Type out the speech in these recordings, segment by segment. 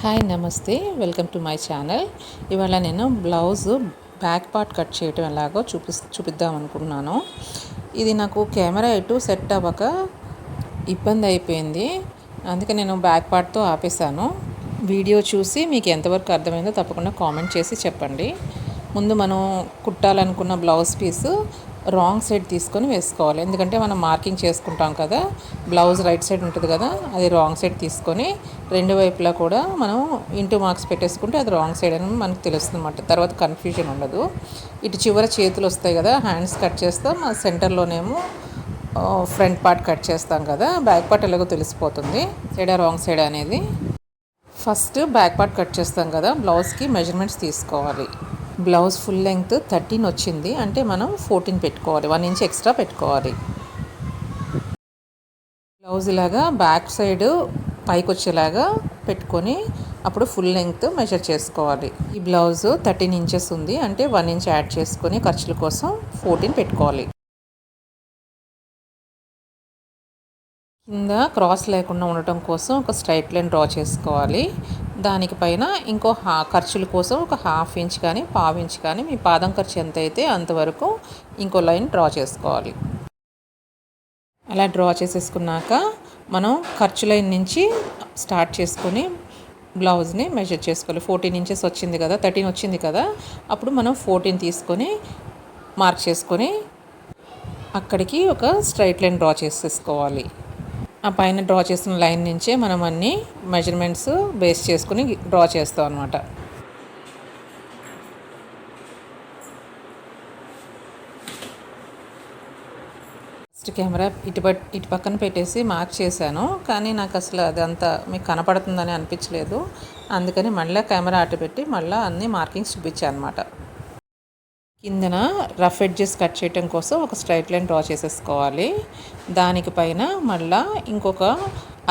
Hi నమస్తే. Welcome to my channel ఇవాళ నేను బ్లౌజ్ బ్యాక్ పార్ట్ కట్ చేయటం ఎలాగో చూపి చూపిద్దాం అనుకున్నాను. ఇది నాకు కెమెరా ఎటు సెట్ అవ్వక ఇబ్బంది అయిపోయింది. అందుకే నేను బ్యాక్ పార్ట్తో ఆపేశాను. వీడియో చూసి మీకు ఎంతవరకు అర్థమైందో తప్పకుండా కామెంట్ చేసి చెప్పండి. ముందు మనం కుట్టాలనుకున్న బ్లౌజ్ పీసు రాంగ్ సైడ్ తీసుకొని వేసుకోవాలి. ఎందుకంటే మనం మార్కింగ్ చేసుకుంటాం కదా బ్లౌజ్ రైట్ సైడ్ ఉంటుంది కదా అది రాంగ్ సైడ్ తీసుకొని రెండు వైపులా కూడా మనం ఇంటూ మార్క్స్ పెట్టేసుకుంటే అది రాంగ్ సైడ్ అని మనకు తెలుస్తుంది అన్నమాట తర్వాత కన్ఫ్యూజన్ ఉండదు. ఇటు చివర చేతులు వస్తాయి కదా హ్యాండ్స్ కట్ చేస్తాం. ఆ సెంటర్లోనేమో ఫ్రంట్ పార్ట్ కట్ చేస్తాం కదా బ్యాక్ పార్ట్ ఎలాగో తెలిసిపోతుంది. సైడ్ రాంగ్ సైడ్ అనేది. ఫస్ట్ బ్యాక్ పార్ట్ కట్ చేస్తాం కదా బ్లౌజ్కి మెజర్మెంట్స్ తీసుకోవాలి. బ్లౌజ్ ఫుల్ లెంగ్త్ థర్టీన్ వచ్చింది. అంటే మనం ఫోర్టీన్ పెట్టుకోవాలి. వన్ ఇంచ్ ఎక్స్ట్రా పెట్టుకోవాలి. బ్లౌజ్ ఇలాగా బ్యాక్ సైడ్ పైకి వచ్చేలాగా పెట్టుకొని అప్పుడు ఫుల్ లెంగ్త్ మెజర్ చేసుకోవాలి. ఈ బ్లౌజ్ థర్టీన్ ఇంచెస్ ఉంది. అంటే వన్ ఇంచ్ యాడ్ చేసుకొని ఖర్చుల కోసం ఫోర్టీన్ పెట్టుకోవాలి. కింద క్రాస్ లేకుండా ఉండటం కోసం ఒక స్ట్రైట్ లైన్ డ్రా చేసుకోవాలి. దానికి పైన ఇంకో హా ఖర్చుల కోసం ఒక హాఫ్ ఇంచ్ కానీ పావు ఇంచ్ కానీ మీ పాదం ఖర్చు ఎంత అయితే అంతవరకు ఇంకో లైన్ డ్రా చేసుకోవాలి. అలా డ్రా చేసేసుకున్నాక మనం ఖర్చు లైన్ నుంచి స్టార్ట్ చేసుకొని బ్లౌజ్ని మెజర్ చేసుకోవాలి. ఫోర్టీన్ ఇంచెస్ వచ్చింది కదా థర్టీన్ వచ్చింది కదా అప్పుడు మనం ఫోర్టీన్ తీసుకొని మార్క్ చేసుకొని అక్కడికి ఒక స్ట్రైట్ లైన్ డ్రా చేసేసుకోవాలి. ఆ పైన డ్రా చేసిన లైన్ నుంచే మనం అన్ని మెజర్మెంట్స్ బేస్ చేసుకుని డ్రా చేస్తాం అనమాట ఫస్ట్ కెమెరా ఇటు ఇటు పక్కన పెట్టేసి మార్క్ చేశాను. కానీ నాకు అసలు అదంతా మీకు కనపడుతుందని అనిపించలేదు. అందుకని మళ్ళీ కెమెరా అటు పెట్టి మళ్ళీ అన్ని మార్కింగ్స్ చూపించాను అనమాట కిందన రఫ్ ఎడ్జెస్ కట్ చేయటం కోసం ఒక స్ట్రైట్ లైన్ డ్రా చేసేసుకోవాలి. దానికి పైన మళ్ళా ఇంకొక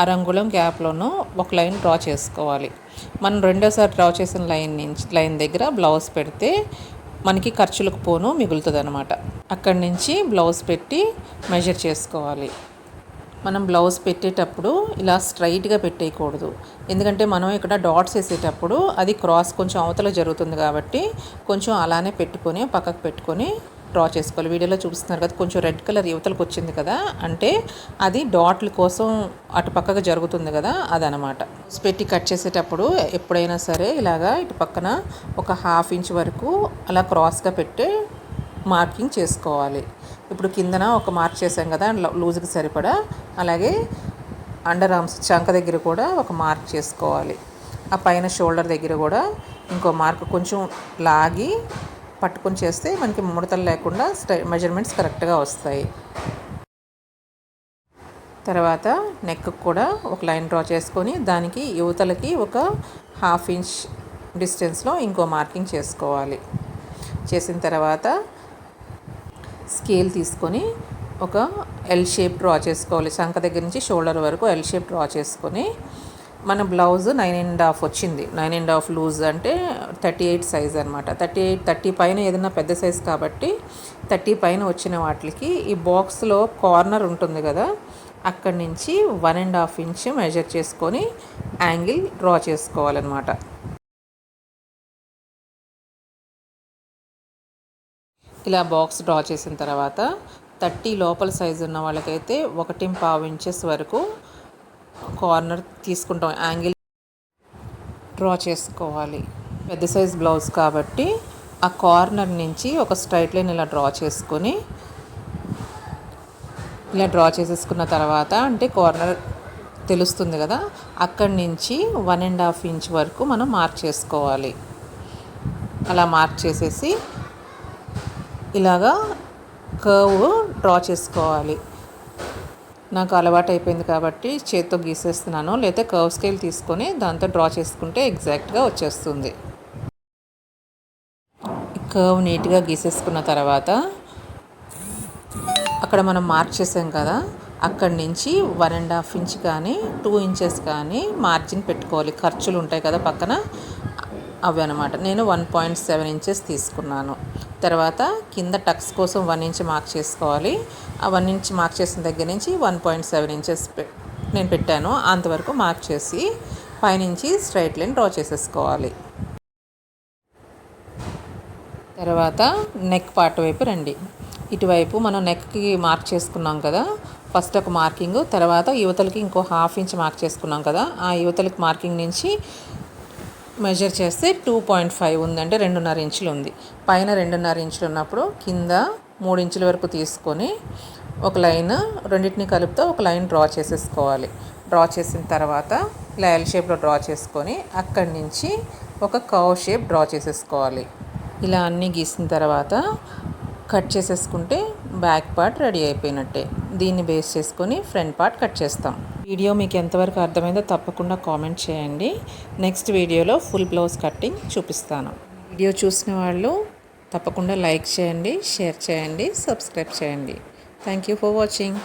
అరంగుళం గ్యాప్లోనూ ఒక లైన్ డ్రా చేసుకోవాలి. మనం రెండోసారి డ్రా చేసిన లైన్ నుంచి లైన్ దగ్గర బ్లౌజ్ పెడితే మనకి ఖర్చులకు పోను మిగులుతుంది అనమాట అక్కడి నుంచి బ్లౌజ్ పెట్టి మెజర్ చేసుకోవాలి. మనం బ్లౌజ్ పెట్టేటప్పుడు ఇలా స్ట్రైట్గా పెట్టేయకూడదు. ఎందుకంటే మనం ఇక్కడ డాట్స్ వేసేటప్పుడు అది క్రాస్ కొంచెం అవతల జరుగుతుంది కాబట్టి కొంచెం అలానే పెట్టుకొని పక్కకు పెట్టుకొని డ్రా చేసుకోవాలి. వీడియోలో చూపిస్తున్నారు కదా కొంచెం రెడ్ కలర్ యువతలకు వచ్చింది కదా అంటే అది డాట్ల కోసం అటు పక్కగా జరుగుతుంది కదా అదనమాట. పెట్టి కట్ చేసేటప్పుడు ఎప్పుడైనా సరే ఇలాగా ఇటు పక్కన ఒక హాఫ్ ఇంచ్ వరకు అలా క్రాస్గా పెట్టి మార్కింగ్ చేసుకోవాలి. ఇప్పుడు కిందన ఒక మార్క్ చేసాం కదా లూజ్కి సరిపడా. అలాగే అండర్ ఆర్మ్స్ చంక దగ్గర కూడా ఒక మార్క్ చేసుకోవాలి. ఆ పైన షోల్డర్ దగ్గర కూడా ఇంకో మార్క్ కొంచెం లాగి పట్టుకొని చేస్తే మనకి ముడతలు లేకుండా స్టై మెజర్మెంట్స్ కరెక్ట్గా వస్తాయి. తర్వాత నెక్ కూడా ఒక లైన్ డ్రా చేసుకొని దానికి యువతలకి ఒక హాఫ్ ఇంచ్ డిస్టెన్స్లో ఇంకో మార్కింగ్ చేసుకోవాలి. చేసిన తర్వాత స్కేల్ తీసుకొని ఒక ఎల్ షేప్ డ్రా చేసుకోవాలి. శంఖ దగ్గర నుంచి షోల్డర్ వరకు ఎల్ షేప్ డ్రా చేసుకొని మన బ్లౌజ్ నైన్ అండ్ హాఫ్ వచ్చింది. నైన్ అండ్ హాఫ్ లూజ్ అంటే థర్టీ ఎయిట్ సైజ్ అనమాట థర్టీ ఎయిట్ థర్టీ పైన ఏదైనా పెద్ద సైజ్ కాబట్టి థర్టీ పైన వచ్చిన వాటికి ఈ బాక్స్లో కార్నర్ ఉంటుంది కదా అక్కడి నుంచి one and half inch measure చేసుకొని యాంగిల్ డ్రా చేసుకోవాలన్నమాట. ఇలా బాక్స్ డ్రా చేసిన తర్వాత థర్టీ లోపల సైజు ఉన్న వాళ్ళకైతే ఒకటి పావు ఇంచెస్ వరకు కార్నర్ తీసుకుంటాం. యాంగిల్ డ్రా చేసుకోవాలి. పెద్ద సైజ్ బ్లౌజ్ కాబట్టి ఆ కార్నర్ నుంచి ఒక స్ట్రైట్ లైన్ ఇలా డ్రా చేసుకొని ఇలా డ్రా చేసేసుకున్న తర్వాత అంటే కార్నర్ తెలుస్తుంది కదా అక్కడి నుంచి వన్ అండ్ హాఫ్ ఇంచ్ వరకు మనం మార్క్ చేసుకోవాలి. అలా మార్క్ చేసేసి ఇలాగా కర్వ్ డ్రా చేసుకోవాలి. నాకు అలవాటు అయిపోయింది కాబట్టి చేత్తో గీసేస్తున్నాను లేకపోతే కర్వ్ స్కేల్ తీసుకొని దాంతో డ్రా చేసుకుంటే ఎగ్జాక్ట్గా వచ్చేస్తుంది. కర్వ్ నీట్గా గీసేసుకున్న తర్వాత అక్కడ మనం మార్క్ చేసాం కదా అక్కడి నుంచి వన్ అండ్ హాఫ్ ఇంచ్ కానీ టూ ఇంచెస్ కానీ మార్జిన్ పెట్టుకోవాలి. ఖర్చులు ఉంటాయి కదా పక్కన అవి అనమాట నేను వన్ పాయింట్ సెవెన్ ఇంచెస్ తీసుకున్నాను. తర్వాత కింద టక్స్ కోసం వన్ ఇంచ్ మార్క్ చేసుకోవాలి. ఆ వన్ ఇంచ్ మార్క్ చేసిన దగ్గర నుంచి వన్ పాయింట్ సెవెన్ ఇంచెస్ నేను పెట్టాను. అంతవరకు మార్క్ చేసి పైనుంచి స్ట్రైట్ లైన్ డ్రా చేసేసుకోవాలి. తర్వాత నెక్ పార్ట్ వైపు రండి. ఇటువైపు మనం నెక్కి మార్క్ చేసుకున్నాం కదా ఫస్ట్ ఒక మార్కింగ్ తర్వాత యువతలకి ఇంకో హాఫ్ ఇంచ్ మార్క్ చేసుకున్నాం కదా ఆ యువతలకి మార్కింగ్ నుంచి మెజర్ చేస్తే టూ పాయింట్ ఫైవ్ ఉందంటే రెండున్నర ఇంచులు ఉంది. పైన రెండున్నర ఇంచులు ఉన్నప్పుడు కింద మూడు ఇంచుల వరకు తీసుకొని ఒక లైన్ రెండింటిని కలుపుతూ ఒక లైన్ డ్రా చేసేసుకోవాలి. డ్రా చేసిన తర్వాత లయల్ షేప్లో డ్రా చేసుకొని అక్కడి నుంచి ఒక కవ్ షేప్ డ్రా చేసేసుకోవాలి. ఇలా అన్నీ గీసిన తర్వాత కట్ చేసేసుకుంటే బ్యాక్ పార్ట్ రెడీ అయిపోయినట్టే. దీన్ని బేస్ చేసుకొని ఫ్రంట్ పార్ట్ కట్ చేస్తాం. వీడియో మీకు ఎంతవరకు అర్థమైందో తప్పకుండా కామెంట్ చేయండి. నెక్స్ట్ వీడియోలో ఫుల్ బ్లౌజ్ కట్టింగ్ చూపిస్తాను. వీడియో చూసిన వాళ్ళు తప్పకుండా లైక్ చేయండి షేర్ చేయండి సబ్స్క్రైబ్ చేయండి. Thank you for watching.